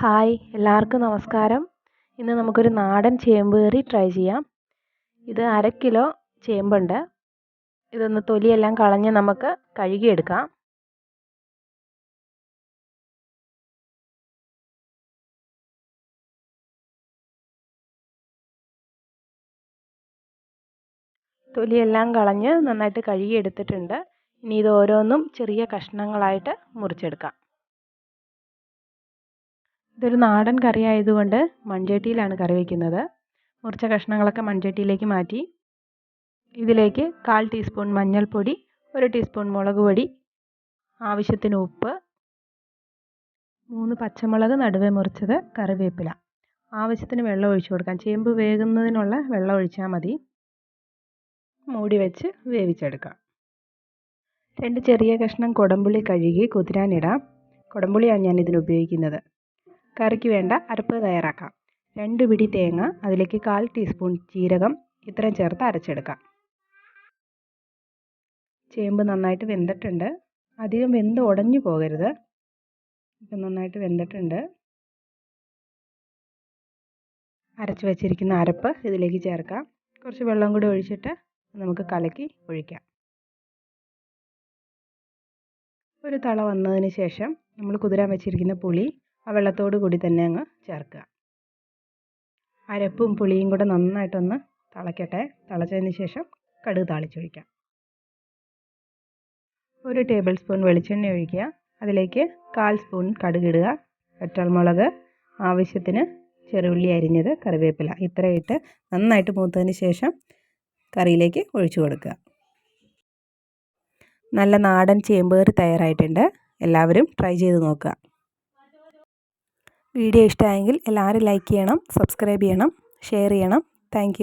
Hi എല്ലാവർക്കും നമസ്കാരം. ഇന്ന് നമുക്കൊരു നാടൻ ചേമ്പ് കറി ട്രൈ ചെയ്യാം. ഇത് അര കിലോ ചേമ്പുണ്ട്. ഇതൊന്ന് തൊലിയെല്ലാം കളഞ്ഞ് നമുക്ക് കഴുകിയെടുക്കാം. തൊലിയെല്ലാം കളഞ്ഞ് നന്നായിട്ട് കഴുകിയെടുത്തിട്ടുണ്ട്. ഇനി ഇത് ഓരോന്നും ചെറിയ കഷ്ണങ്ങളായിട്ട് മുറിച്ചെടുക്കാം. ഇതൊരു നാടൻ കറി ആയതുകൊണ്ട് മൺചട്ടിയിലാണ് കറി വയ്ക്കുന്നത് മുറിച്ച കഷ്ണങ്ങളൊക്കെ മൺചട്ടിയിലേക്ക് മാറ്റി ഇതിലേക്ക് കാൽ ടീസ്പൂൺ മഞ്ഞൾപ്പൊടി ഒരു ടീസ്പൂൺ മുളക് പൊടി ആവശ്യത്തിന് ഉപ്പ് മൂന്ന് പച്ചമുളക് നടുവേ മുറിച്ചത് കറിവേപ്പില. ആവശ്യത്തിന് വെള്ളം ഒഴിച്ചു കൊടുക്കാം. ചേമ്പ് വേകുന്നതിനുള്ള വെള്ളം ഒഴിച്ചാൽ മതി. മൂടി വെച്ച് വേവിച്ചെടുക്കാം. രണ്ട് ചെറിയ കഷ്ണം കുടംപുളി കഴുകി കുതിരാനിടാം. കൊടമ്പുളിയാണ് ഞാൻ ഇതിന് ഉപയോഗിക്കുന്നത്. കറിക്ക് വേണ്ട അരപ്പ് തയ്യാറാക്കാം. രണ്ട് പിടി തേങ്ങ അതിലേക്ക് കാൽ ടീസ്പൂൺ ജീരകം ഇത്രയും ചേർത്ത് അരച്ചെടുക്കാം. ചേമ്പ് നന്നായിട്ട് വെന്തിട്ടുണ്ട്. അധികം വെന്ത് ഉടഞ്ഞു പോകരുത്. ഇപ്പം നന്നായിട്ട് വെന്തിട്ടുണ്ട്. അരച്ച് വെച്ചിരിക്കുന്ന അരപ്പ് ഇതിലേക്ക് ചേർക്കാം. കുറച്ച് വെള്ളം കൂടി ഒഴിച്ചിട്ട് നമുക്ക് കലക്കി ഒഴിക്കാം. ഒരു തള വന്നതിന് ശേഷം നമ്മൾ കുതിരാൻ വെച്ചിരിക്കുന്ന പുളി ആ വെള്ളത്തോട് കൂടി തന്നെ അങ്ങ് ചേർക്കുക. അരപ്പും പുളിയും കൂടെ നന്നായിട്ടൊന്ന് തിളയ്ക്കട്ടെ തിളച്ചതിന് ശേഷം കടുക് താളിച്ചൊഴിക്കാം. ഒരു ടേബിൾ സ്പൂൺ വെളിച്ചെണ്ണ ഒഴിക്കുക. അതിലേക്ക് കാൽ സ്പൂൺ കടുകിടുക വറ്റൽമുളക് ആവശ്യത്തിന് ചെറുള്ളി അരിഞ്ഞത് കറിവേപ്പില. ഇത്രയിട്ട് നന്നായിട്ട് മൂത്തതിന് ശേഷം കറിയിലേക്ക് ഒഴിച്ചു കൊടുക്കുക. നല്ല നാടൻ ചേമ്പ് കറി തയ്യാറായിട്ടുണ്ട്. എല്ലാവരും ട്രൈ ചെയ്ത് നോക്കുക. വീഡിയോ ഇഷ്ടമായെങ്കിൽ എല്ലാവരും ലൈക്ക് ചെയ്യണം സബ്സ്ക്രൈബ് ചെയ്യണം ഷെയർ ചെയ്യണം. താങ്ക്